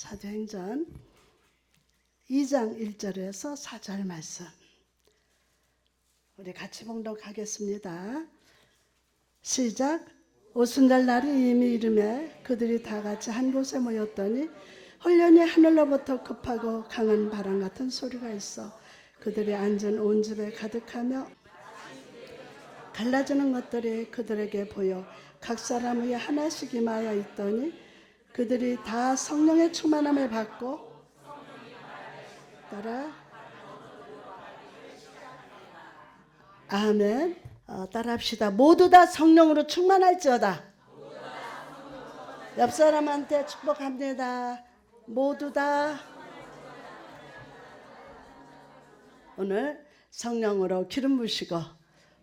사도행전 2장 1절에서 4절 말씀. 우리 같이 봉독하겠습니다. 시작. 오순절 날이 이미 이름에 그들이 다 같이 한 곳에 모였더니 홀련히 하늘로부터 급하고 강한 바람 같은 소리가 있어 그들이 앉은 온 집에 가득하며 갈라지는 것들이 그들에게 보여 각 사람 위에 하나씩 임하여 있더니 그들이 다 성령의 충만함을 받고 따라 아멘. 어, 따라합시다. 모두 다 성령으로 충만할지어다. 옆 사람한테 축복합니다. 모두 다. 오늘 성령으로 기름 부시고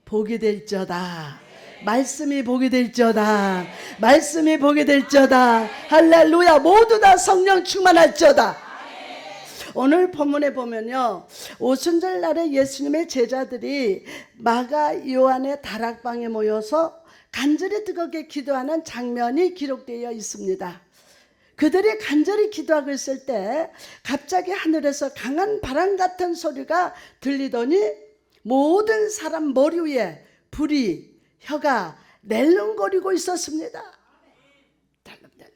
복이 될지어다. 말씀이 복이 될지어다. 말씀이 복이 될지어다. 할렐루야. 모두 다 성령 충만할지어다. 오늘 본문에 보면요. 오순절 날에 예수님의 제자들이 마가 요한의 다락방에 모여서 간절히 뜨겁게 기도하는 장면이 기록되어 있습니다. 그들이 간절히 기도하고 있을 때 갑자기 하늘에서 강한 바람 같은 소리가 들리더니 모든 사람 머리 위에 불이 혀가 낼름거리고 있었습니다. 낼름낼름.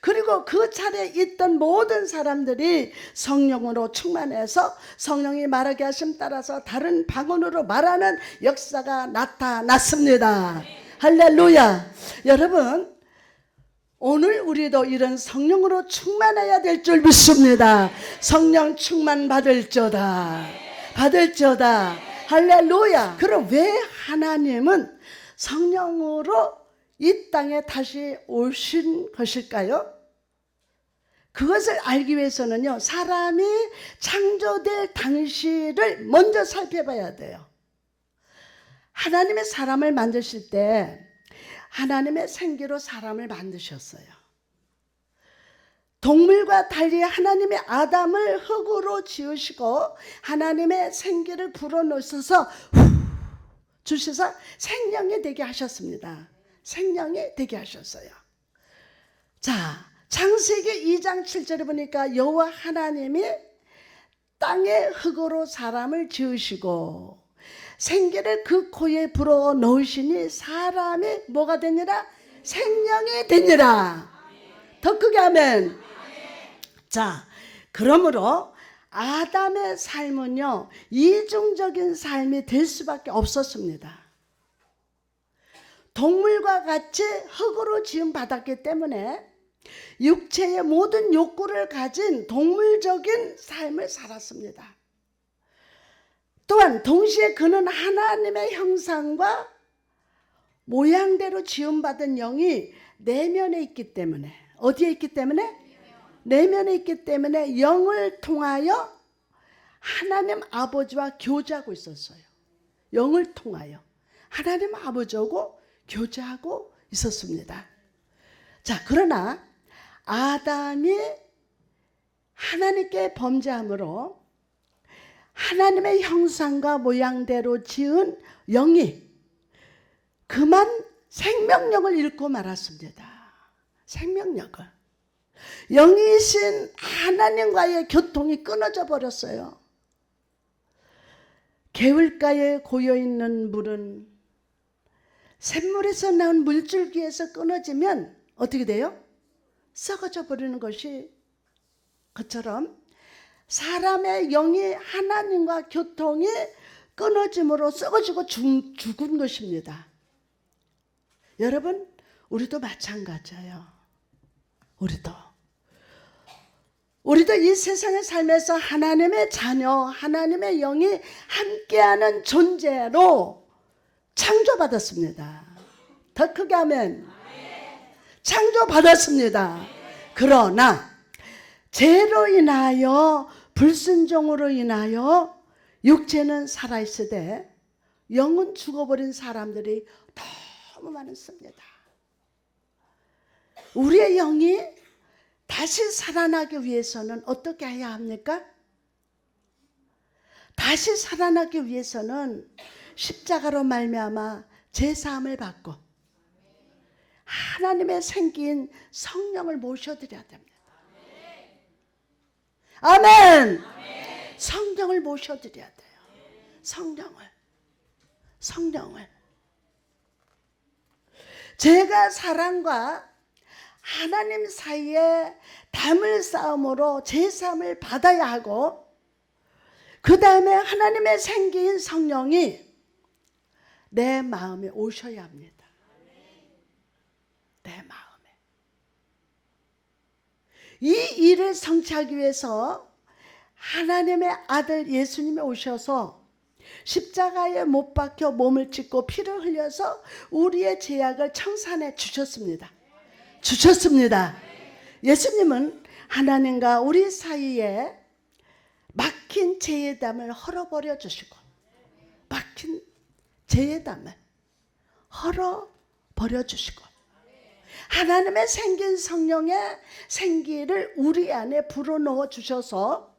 그리고 그 차례에 있던 모든 사람들이 성령으로 충만해서 성령이 말하게 하심 따라서 다른 방언으로 말하는 역사가 나타났습니다. 할렐루야. 여러분, 오늘 우리도 이런 성령으로 충만해야 될 줄 믿습니다. 성령 충만 받을지어다. 받을지어다. 할렐루야. 그럼 왜 하나님은 성령으로 이 땅에 다시 오신 것일까요? 그것을 알기 위해서는요, 사람이 창조될 당시를 먼저 살펴봐야 돼요. 하나님의 사람을 만드실 때, 하나님의 생기로 사람을 만드셨어요. 동물과 달리 하나님의 아담을 흙으로 지으시고 하나님의 생기를 불어넣으셔서 주셔서 생명이 되게 하셨습니다. 생명이 되게 하셨어요. 자, 창세기 2장 7절에 보니까 여호와 하나님이 땅의 흙으로 사람을 지으시고 생기를 그 코에 불어 넣으시니 사람이 뭐가 되니라? 생명이 되니라. 더 크게 하면 자, 그러므로 아담의 삶은요, 이중적인 삶이 될 수밖에 없었습니다. 동물과 같이 흙으로 지음 받았기 때문에 육체의 모든 욕구를 가진 동물적인 삶을 살았습니다. 또한 동시에 그는 하나님의 형상과 모양대로 지음받은 영이 내면에 있기 때문에 어디에 있기 때문에 내면에 있기 때문에 영을 통하여 하나님 아버지와 교제하고 있었어요. 영을 통하여 하나님 아버지하고 교제하고 있었습니다. 자, 그러나 아담이 하나님께 범죄함으로 하나님의 형상과 모양대로 지은 영이 그만 생명력을 잃고 말았습니다. 생명력을. 영이신 하나님과의 교통이 끊어져 버렸어요. 개울가에 고여 있는 물은 샘물에서 나온 물줄기에서 끊어지면 어떻게 돼요? 썩어져 버리는 것이 그처럼 사람의 영이 하나님과 교통이 끊어짐으로 썩어지고 죽, 죽은 것입니다. 여러분, 우리도 마찬가지예요. 우리도. 우리도 이 세상의 삶에서 하나님의 자녀, 하나님의 영이 함께하는 존재로 창조받았습니다. 더 크게 하면 창조받았습니다. 그러나 죄로 인하여 불순종으로 인하여 육체는 살아있으되 영은 죽어버린 사람들이 너무 많습니다. 우리의 영이 다시 살아나기 위해서는 어떻게 해야 합니까? 다시 살아나기 위해서는 십자가로 말미암아 제 사함을 받고 하나님의 생긴 성령을 모셔드려야 됩니다. 아멘. 성령을 모셔드려야 돼요. 성령을. 성령을. 제가 사랑과 하나님 사이에 담을 싸움으로 제 삶을 받아야 하고 그 다음에 하나님의 생기인 성령이 내 마음에 오셔야 합니다. 내 마음에. 이 일을 성취하기 위해서 하나님의 아들 예수님이 오셔서 십자가에 못 박혀 몸을 찢고 피를 흘려서 우리의 죄악을 청산해 주셨습니다. 주셨습니다. 예수님은 하나님과 우리 사이에 막힌 죄의담을 헐어버려 주시고 막힌 죄의담을 헐어버려 주시고 하나님의 생긴 성령의 생기를 우리 안에 불어넣어 주셔서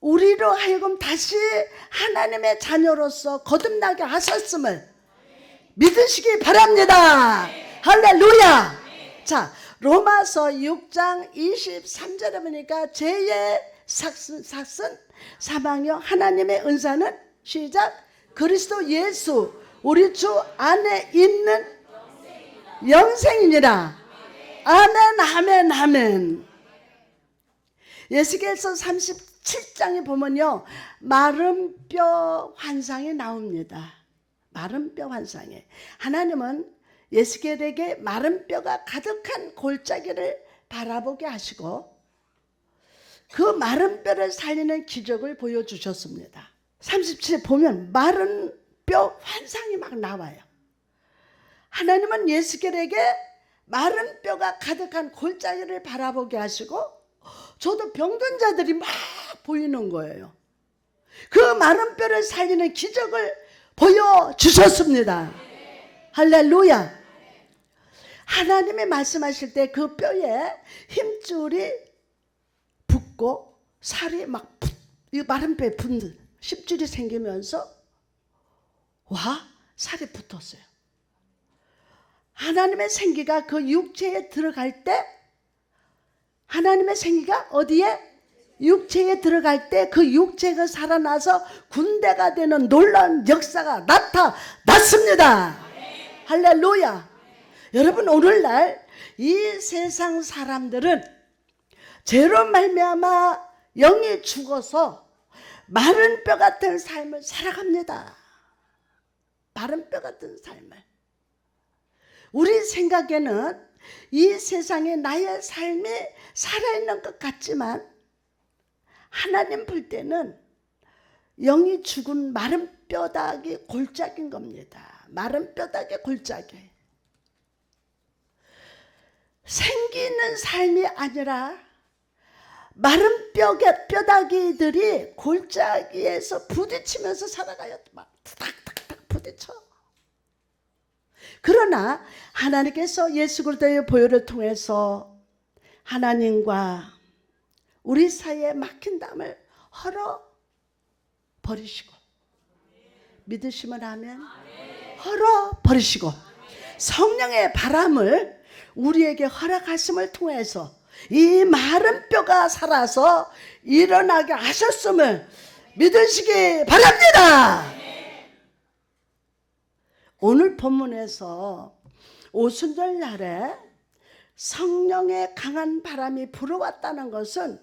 우리로 하여금 다시 하나님의 자녀로서 거듭나게 하셨음을 믿으시기 바랍니다. 할렐루야. 자, 로마서 6장 23절에 보니까 죄의 삭슨, 삭슨 사망여 하나님의 은사는 시작 그리스도 예수 우리 주 안에 있는 영생이니라. 아멘, 아멘, 아멘. 예수께서 37장에 보면요. 마른 뼈 환상이 나옵니다. 마른 뼈 환상에. 하나님은 예수께에게 마른 뼈가 가득한 골짜기를 바라보게 하시고 그 마른 뼈를 살리는 기적을 보여주셨습니다. 37에 보면 마른 뼈 환상이 막 나와요. 하나님은 예수께에게 마른 뼈가 가득한 골짜기를 바라보게 하시고 저도 병든 자들이 막 보이는 거예요. 그 마른 뼈를 살리는 기적을 보여주셨습니다. 할렐루야. 하나님이 말씀하실 때 그 뼈에 힘줄이 붙고 살이 막 푹, 이 마른 뼈에 붙는 힘줄이 생기면서 와 살이 붙었어요. 하나님의 생기가 그 육체에 들어갈 때 하나님의 생기가 어디에 육체에 들어갈 때 그 육체가 살아나서 군대가 되는 놀라운 역사가 나타났습니다. 할렐루야. 여러분 오늘날 이 세상 사람들은 죄로 말미암아 영이 죽어서 마른 뼈 같은 삶을 살아갑니다. 마른 뼈 같은 삶을. 우리 생각에는 이 세상에 나의 삶이 살아있는 것 같지만 하나님 볼 때는 영이 죽은 마른 뼈다귀 골짜기인 겁니다. 마른 뼈다귀 골짜기. 생기는 삶이 아니라 마른 뼈가 뼈다귀들이 골짜기에서 부딪히면서 살아가요. 막 탁탁탁 부딪혀. 그러나 하나님께서 예수 그리스도의 보혈을 통해서 하나님과 우리 사이에 막힌 담을 헐어 버리시고 믿으시면 하면 헐어 버리시고 성령의 바람을 우리에게 허락하심을 통해서 이 마른 뼈가 살아서 일어나게 하셨음을 믿으시기 바랍니다. 오늘 본문에서 오순절 날에 성령의 강한 바람이 불어왔다는 것은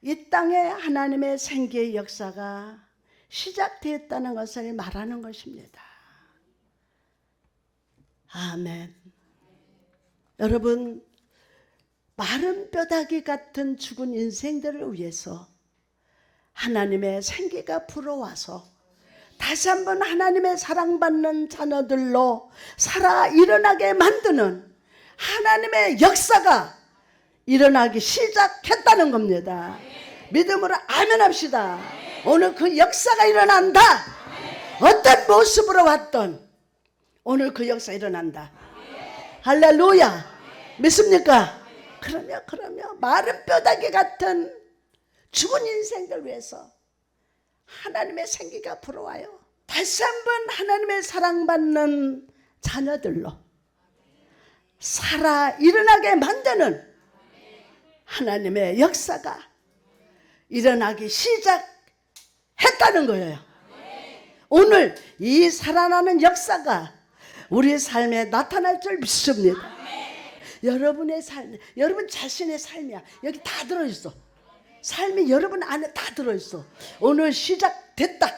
이 땅에 하나님의 생기의 역사가 시작되었다는 것을 말하는 것입니다. 아멘. 여러분, 마른 뼈다귀 같은 죽은 인생들을 위해서 하나님의 생기가 불어와서 다시 한번 하나님의 사랑받는 자녀들로 살아 일어나게 만드는 하나님의 역사가 일어나기 시작했다는 겁니다. 믿음으로 아멘합시다. 오늘 그 역사가 일어난다. 어떤 모습으로 왔던 오늘 그 역사 일어난다. 할렐루야. 믿습니까? 그러면 그러면 마른 뼈다귀 같은 죽은 인생들 위해서 하나님의 생기가 불어와요. 다시 한번 하나님의 사랑받는 자녀들로 살아 일어나게 만드는 하나님의 역사가 일어나기 시작했다는 거예요. 오늘 이 살아나는 역사가 우리 삶에 나타날 줄 믿습니다. 여러분의 삶, 여러분 자신의 삶이야. 여기 다 들어있어. 삶이 여러분 안에 다 들어있어. 오늘 시작됐다.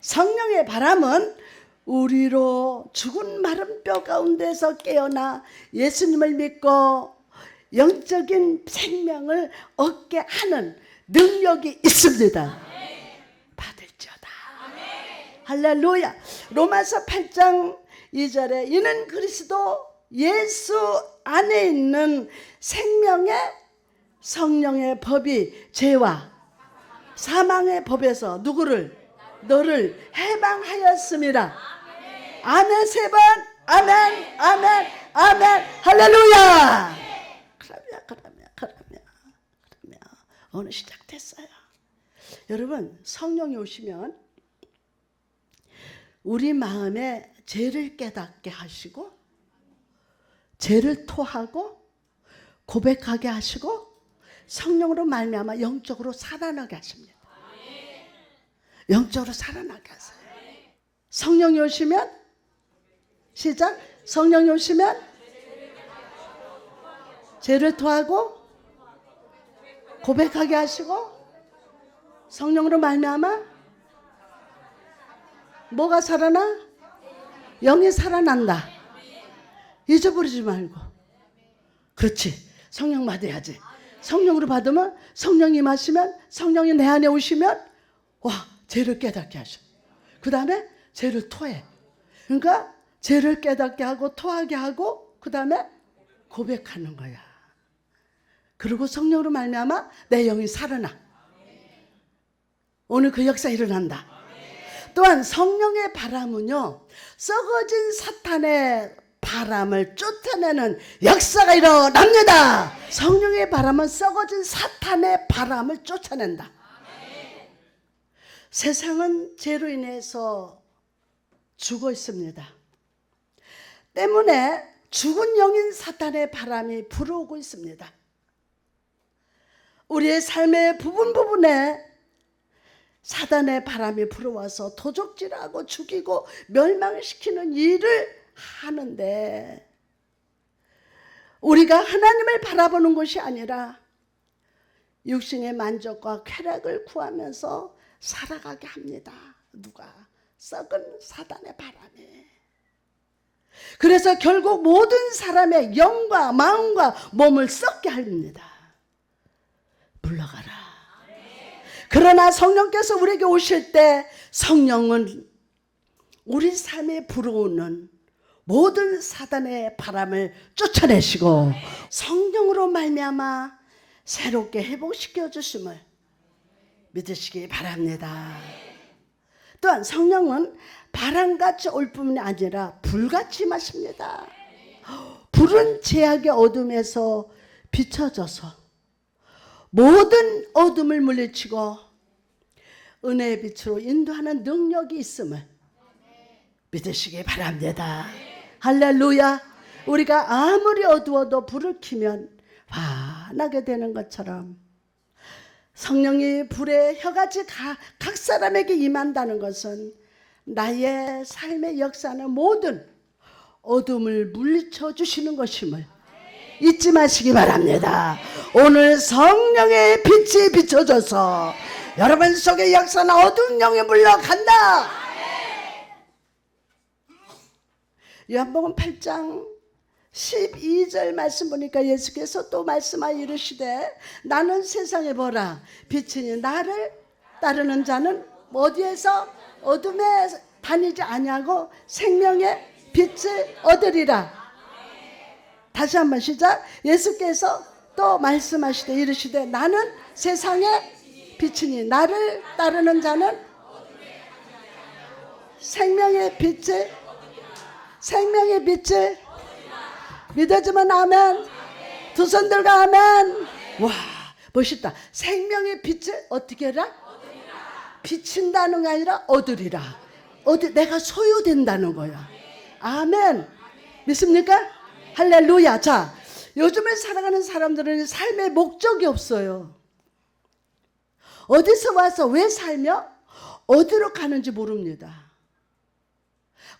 성령의 바람은 우리로 죽은 마른 뼈 가운데서 깨어나 예수님을 믿고 영적인 생명을 얻게 하는 능력이 있습니다. 받을지어다. 할렐루야. 로마서 8장 2절에 이는 그리스도 예수 안에 있는 생명의 성령의 법이 죄와 사망의 법에서 누구를 너를 해방하였습니다. 아멘 세 번. 아멘. 아멘. 아멘. 할렐루야. 그러면 그러면 그러면 그러면 오늘 시작됐어요. 여러분 성령이 오시면 우리 마음에 죄를 깨닫게 하시고 죄를 토하고 고백하게 하시고 성령으로 말미암아 영적으로 살아나게 하십니다. 영적으로 살아나게 하세요. 성령이 오시면 시작. 성령이 오시면 죄를 토하고 고백하게 하시고 성령으로 말미암아 뭐가 살아나? 영이 살아난다. 잊어버리지 말고. 그렇지. 성령 받아야지. 성령으로 받으면 성령이 마시면 성령이 내 안에 오시면 와 죄를 깨닫게 하셔. 그 다음에 죄를 토해. 그러니까 죄를 깨닫게 하고 토하게 하고 그 다음에 고백하는 거야. 그리고 성령으로 말미암아 내 영이 살아나. 오늘 그 역사 일어난다. 또한 성령의 바람은요 썩어진 사탄의 바람을 쫓아내는 역사가 일어납니다. 성령의 바람은 썩어진 사탄의 바람을 쫓아낸다. 세상은 죄로 인해서 죽어 있습니다. 때문에 죽은 영인 사탄의 바람이 불어오고 있습니다. 우리의 삶의 부분 부분에 사단의 바람이 불어와서 도적질하고 죽이고 멸망시키는 일을 하는데 우리가 하나님을 바라보는 것이 아니라 육신의 만족과 쾌락을 구하면서 살아가게 합니다. 누가? 썩은 사단의 바람에. 그래서 결국 모든 사람의 영과 마음과 몸을 썩게 합니다. 물러가라. 그러나 성령께서 우리에게 오실 때 성령은 우리 삶에 불어오는 모든 사단의 바람을 쫓아내시고 성령으로 말미암아 새롭게 회복시켜 주심을 믿으시기 바랍니다. 또한 성령은 바람같이 올 뿐만 아니라 불같이 마십니다. 불은 제약의 어둠에서 비춰져서 모든 어둠을 물리치고 은혜의 빛으로 인도하는 능력이 있음을 믿으시기 바랍니다. 할렐루야. 우리가 아무리 어두워도 불을 켜면 환하게 되는 것처럼 성령이 불의 혀같이 각, 각 사람에게 임한다는 것은 나의 삶의 역사는 모든 어둠을 물리쳐 주시는 것임을 잊지 마시기 바랍니다. 오늘 성령의 빛이 비춰져서 여러분 속의 역사는 어두운 영에 물러간다. 요한복음 8장 12절 말씀 보니까 예수께서 또 말씀하여 이르시되 나는 세상에 보라. 빛이니 나를 따르는 자는 어디에서 어둠에 다니지 아니하고 생명의 빛을 얻으리라. 다시 한번 시작. 예수께서 또 말씀하시되 이르시되 나는 세상의 빛이니 나를 따르는 자는 생명의 빛을 생명의 빛을 믿어주면 아멘. 두 손 들고 아멘. 와 멋있다. 생명의 빛을 어떻게 해라? 비친다는 게 아니라 얻으리라. 어디 내가 소유된다는 거야. 아멘. 믿습니까? 할렐루야. 자 요즘에 살아가는 사람들은 삶의 목적이 없어요. 어디서 와서 왜 살며 어디로 가는지 모릅니다.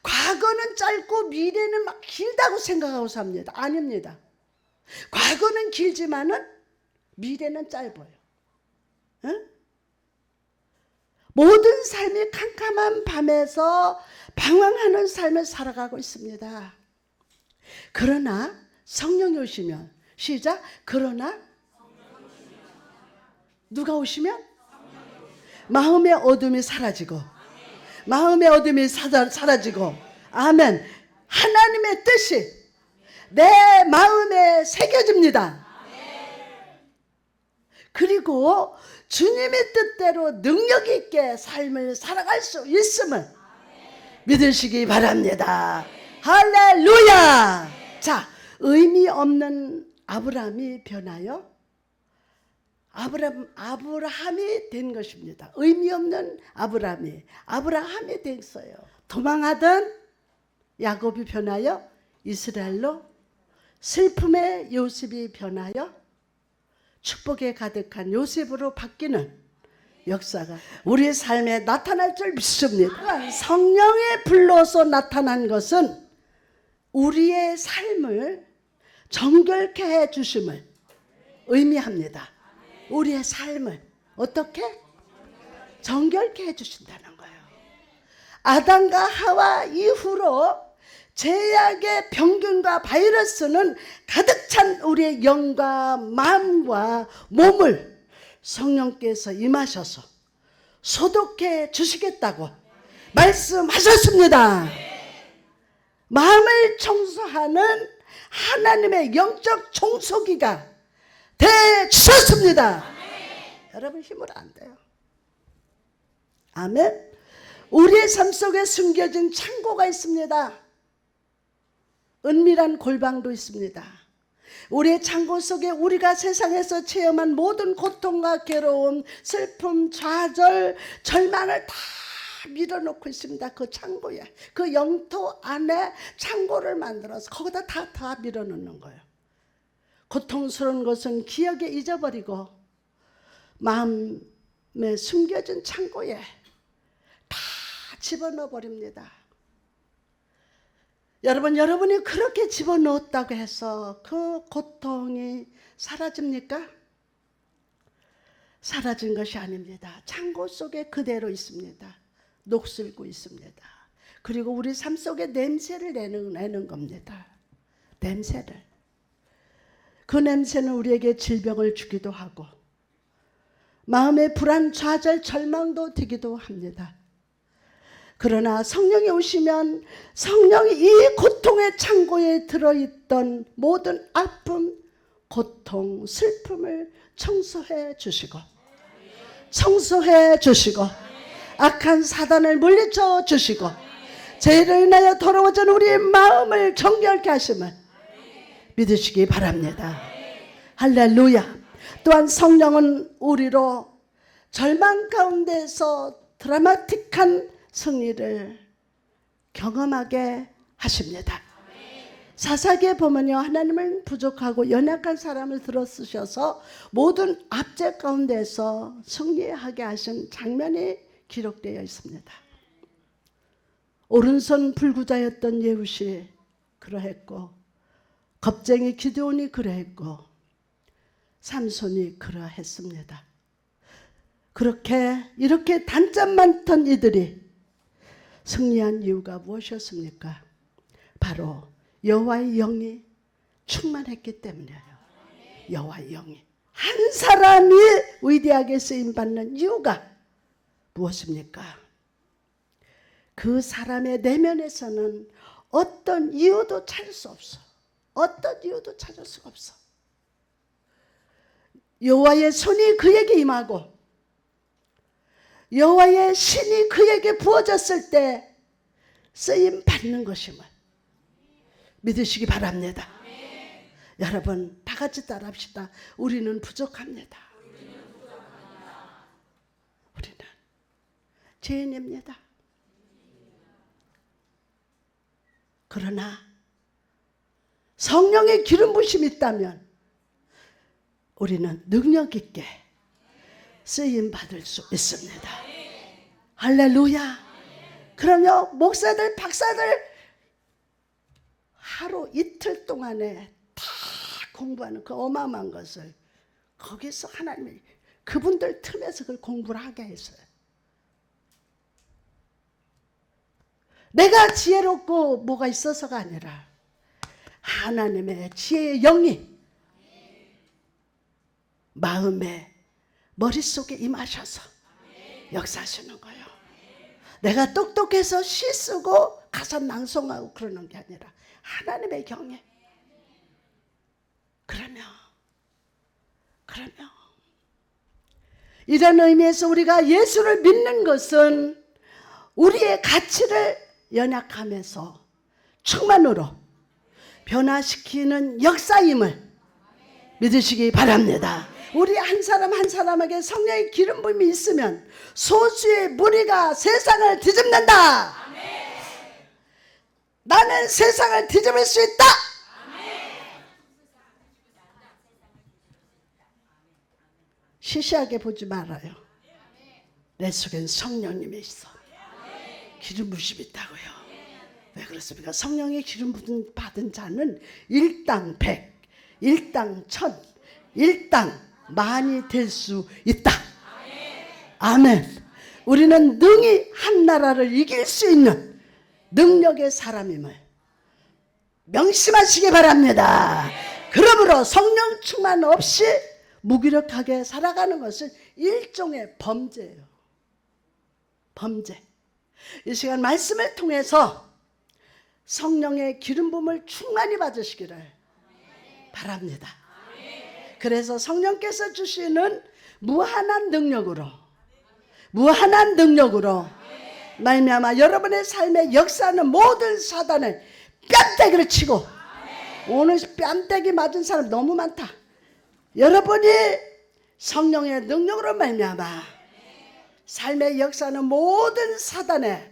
과거는 짧고 미래는 막 길다고 생각하고 삽니다. 아닙니다. 과거는 길지만은 미래는 짧아요. 응? 모든 삶이 캄캄한 밤에서 방황하는 삶을 살아가고 있습니다. 그러나 성령이 오시면 시작 그러나 누가 오시면 마음의 어둠이 사라지고 마음의 어둠이 사라- 사라지고 아멘 하나님의 뜻이 내 마음에 새겨집니다. 그리고 주님의 뜻대로 능력 있게 삶을 살아갈 수 있음을 믿으시기 바랍니다. 할렐루야! 자, 의미 없는 아브라함이 변하여 아브람 아브라함이 된 것입니다. 의미 없는 아브라함이 아브라함이 됐어요. 도망하던 야곱이 변하여 이스라엘로 슬픔의 요셉이 변하여 축복에 가득한 요셉으로 바뀌는 역사가 우리의 삶에 나타날 줄 믿습니다. 성령의 불로서 나타난 것은 우리의 삶을 정결케 해 주심을 의미합니다. 우리의 삶을 어떻게 정결케 해 주신다는 거예요. 아담과 하와 이후로 제약의 병균과 바이러스는 가득 찬 우리의 영과 마음과 몸을 성령께서 임하셔서 소독해 주시겠다고 말씀하셨습니다. 마음을 청소하는 하나님의 영적 청소기가 돼 주셨습니다. 여러분 힘으로 안 돼요. 아멘. 우리의 삶 속에 숨겨진 창고가 있습니다. 은밀한 골방도 있습니다. 우리의 창고 속에 우리가 세상에서 체험한 모든 고통과 괴로움, 슬픔, 좌절, 절망을 다 밀어놓고 있습니다. 그 창고에. 그 영토 안에 창고를 만들어서 거기다 다, 다 밀어넣는 거예요. 고통스러운 것은 기억에 잊어버리고 마음에 숨겨진 창고에 다 집어넣어 버립니다. 여러분, 여러분이 그렇게 집어넣었다고 해서 그 고통이 사라집니까? 사라진 것이 아닙니다. 창고 속에 그대로 있습니다. 녹슬고 있습니다. 그리고 우리 삶 속에 냄새를 내는, 내는 겁니다. 냄새를. 그 냄새는 우리에게 질병을 주기도 하고, 마음의 불안, 좌절, 절망도 되기도 합니다. 그러나 성령이 오시면 성령이 이 고통의 창고에 들어있던 모든 아픔, 고통, 슬픔을 청소해 주시고, 청소해 주시고, 악한 사단을 물리쳐 주시고, 죄를 인하여 더러워진 우리의 마음을 정결케 하심을 믿으시기 바랍니다. 할렐루야. 또한 성령은 우리로 절망 가운데서 드라마틱한 승리를 경험하게 하십니다. 사사기에 보면요 하나님은 부족하고 연약한 사람을 들어 쓰셔서 모든 압제 가운데서 승리하게 하신 장면이 기록되어 있습니다. 오른손 불구자였던 예후시 그러했고 겁쟁이 기드온이 그러했고 삼손이 그러했습니다. 그렇게 이렇게 단점 많던 이들이 승리한 이유가 무엇이었습니까? 바로 여호와의 영이 충만했기 때문이에요. 여호와의 영이 한 사람이 위대하게 쓰임 받는 이유가 무엇입니까? 그 사람의 내면에서는 어떤 이유도 찾을 수 없어. 어떤 이유도 찾을 수 없어. 여호와의 손이 그에게 임하고 여호와의 신이 그에게 부어졌을 때 쓰임 받는 것임을 믿으시기 바랍니다. 여러분 다 같이 따라합시다. 우리는 부족합니다. 우리는 죄인입니다. 그러나 성령의 기름 부심이 있다면 우리는 능력 있게 쓰임 받을 수 있습니다. 할렐루야. 그러면 목사들, 박사들 하루 이틀 동안에 다 공부하는 그 어마어마한 것을 거기서 하나님이 그분들 틈에서 그걸 공부를 하게 했어요. 내가 지혜롭고 뭐가 있어서가 아니라 하나님의 지혜의 영이 마음에 머릿속에 임하셔서 역사하시는 거예요. 내가 똑똑해서 시 쓰고 가사 낭송하고 그러는 게 아니라 하나님의 경에 그러면 그러면 이런 의미에서 우리가 예수를 믿는 것은 우리의 가치를 연약함에서 충만으로 변화시키는 역사임을 믿으시기 바랍니다. 우리 한 사람 한 사람에게 성령의 기름 부음이 있으면 소수의 무리가 세상을 뒤집는다. 나는 세상을 뒤집을 수 있다. 시시하게 보지 말아요. 내 속엔 성령님이 있어. 기름 부심이 있다고요. 왜 그렇습니까? 성령의 기름 부음 받은 자는 일당 백, 일당 천, 일당 만이 될 수 있다. 아멘. 우리는 능히 한 나라를 이길 수 있는 능력의 사람임을 명심하시기 바랍니다. 그러므로 성령 충만 없이 무기력하게 살아가는 것은 일종의 범죄예요. 범죄. 이 시간 말씀을 통해서 성령의 기름 부음을 충만히 받으시기를 바랍니다. 그래서 성령께서 주시는 무한한 능력으로 무한한 능력으로 말미암아 여러분의 삶에 역사하는 모든 사단을 뺨때기를 치고 오늘 뺨때기 맞은 사람 너무 많다. 여러분이 성령의 능력으로 말미암아 삶의 역사는 모든 사단의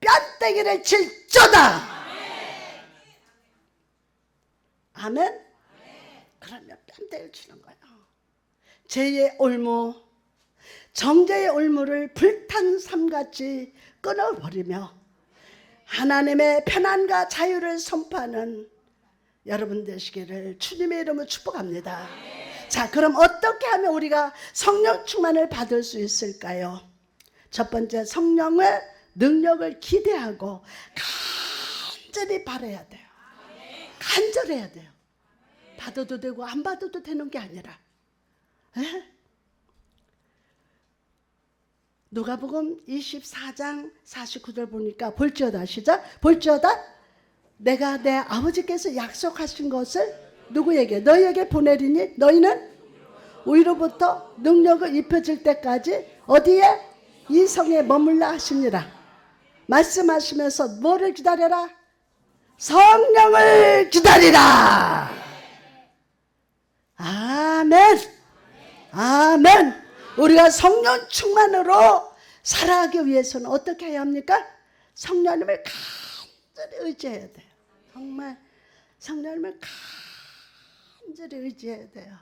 뺨때기를 칠조다. 아멘. 그러면 뺨때기를 치는 거예요. 죄의 올무, 정죄의 올무를 불탄 삶같이 끊어버리며 하나님의 편안과 자유를 선포하는 여러분 되시기를 주님의 이름으로 축복합니다. 자, 그럼 어떻게 하면 우리가 성령 충만을 받을 수 있을까요? 첫 번째, 성령의 능력을 기대하고 간절히 바라야 돼요. 간절해야 돼요. 받아도 되고 안 받아도 되는 게 아니라. 에? 누가복음 24장 49절 보니까 볼지어다 시작 볼지어다 내가 내 아버지께서 약속하신 것을 누구에게 너희에게 보내리니 너희는 위로부터 능력을 입혀질 때까지 어디에 이 성에 머물라 하시니라 말씀하시면서 뭐를 기다려라 성령을 기다리라 아멘 아멘 우리가 성령 충만으로 살아가기 위해서는 어떻게 해야 합니까? 성령님을 간절히 의지해야 돼요. 정말 성령님을 간절히 의지해야 돼요.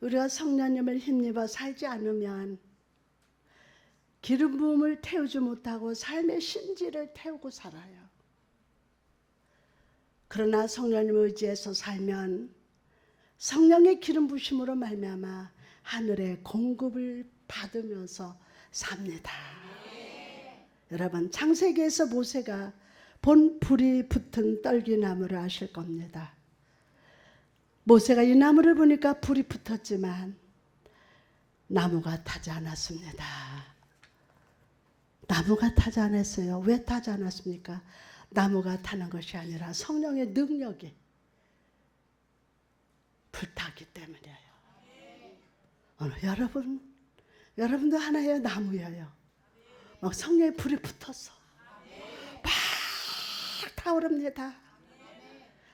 우리가 성령님을 힘입어 살지 않으면 기름 부음을 태우지 못하고 삶의 신지를 태우고 살아요. 그러나 성령님을 의지해서 살면 성령의 기름 부심으로 말미암아 하늘의 공급을 받으면서 삽니다. 여러분 창세기에서 모세가 본 불이 붙은 떨기나무를 아실 겁니다. 모세가 이 나무를 보니까 불이 붙었지만 나무가 타지 않았습니다. 나무가 타지 않았어요. 왜 타지 않았습니까? 나무가 타는 것이 아니라 성령의 능력이 불타기 때문이에요. 오늘 여러분, 여러분도 하나의 나무예요. 막 성령의 불이 붙었어. 막 타오릅니다.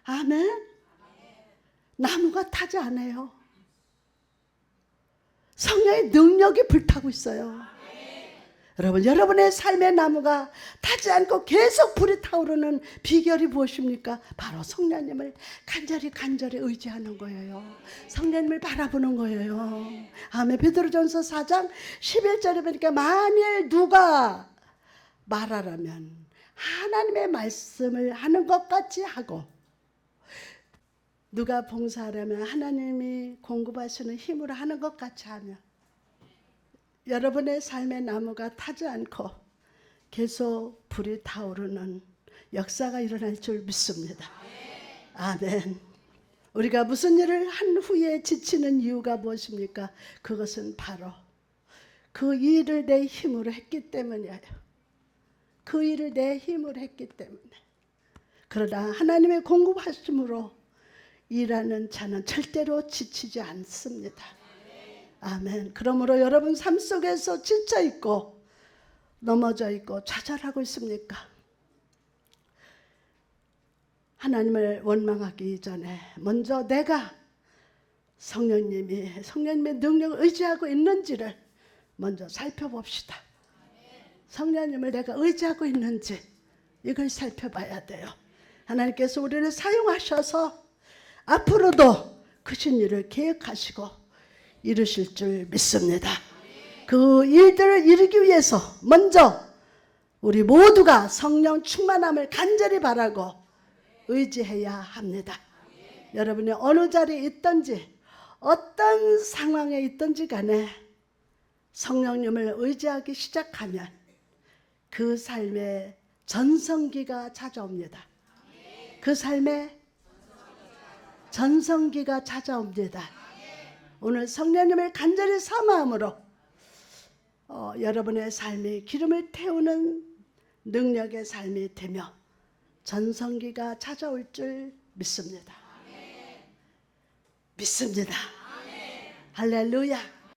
아멘. 나무가 타지 않아요. 성령의 능력이 불타고 있어요. 여러분, 여러분의 삶의 나무가 타지 않고 계속 불이 타오르는 비결이 무엇입니까? 바로 성령님을 간절히 간절히 의지하는 거예요. 성령님을 바라보는 거예요. 아멘. 베드로전서 4장 11절에 보니까 만일 누가 말하라면 하나님의 말씀을 하는 것 같이 하고 누가 봉사하려면 하나님이 공급하시는 힘으로 하는 것 같이 하면 여러분의 삶의 나무가 타지 않고 계속 불이 타오르는 역사가 일어날 줄 믿습니다. 아멘. 우리가 무슨 일을 한 후에 지치는 이유가 무엇입니까? 그것은 바로 그 일을 내 힘으로 했기 때문이에요. 그 일을 내 힘으로 했기 때문에. 그러나 하나님의 공급하심으로 일하는 자는 절대로 지치지 않습니다. 아멘. 그러므로 여러분 삶 속에서 지쳐 있고 넘어져 있고 좌절하고 있습니까? 하나님을 원망하기 이전에 먼저 내가 성령님이 성령님의 능력을 의지하고 있는지를 먼저 살펴봅시다. 성령님을 내가 의지하고 있는지 이걸 살펴봐야 돼요. 하나님께서 우리를 사용하셔서 앞으로도 크신 일을 계획하시고 이루실 줄 믿습니다. 그 일들을 이루기 위해서 먼저 우리 모두가 성령 충만함을 간절히 바라고 의지해야 합니다. 여러분이 어느 자리에 있든지 어떤 상황에 있든지 간에 성령님을 의지하기 시작하면 그 삶에 전성기가 찾아옵니다. 그 삶에 전성기가 찾아옵니다. 오늘 성령님을 간절히 사모함으로 어, 여러분의 삶에 기름을 태우는 능력의 삶이 되며 전성기가 찾아올 줄 믿습니다. 믿습니다. 할렐루야.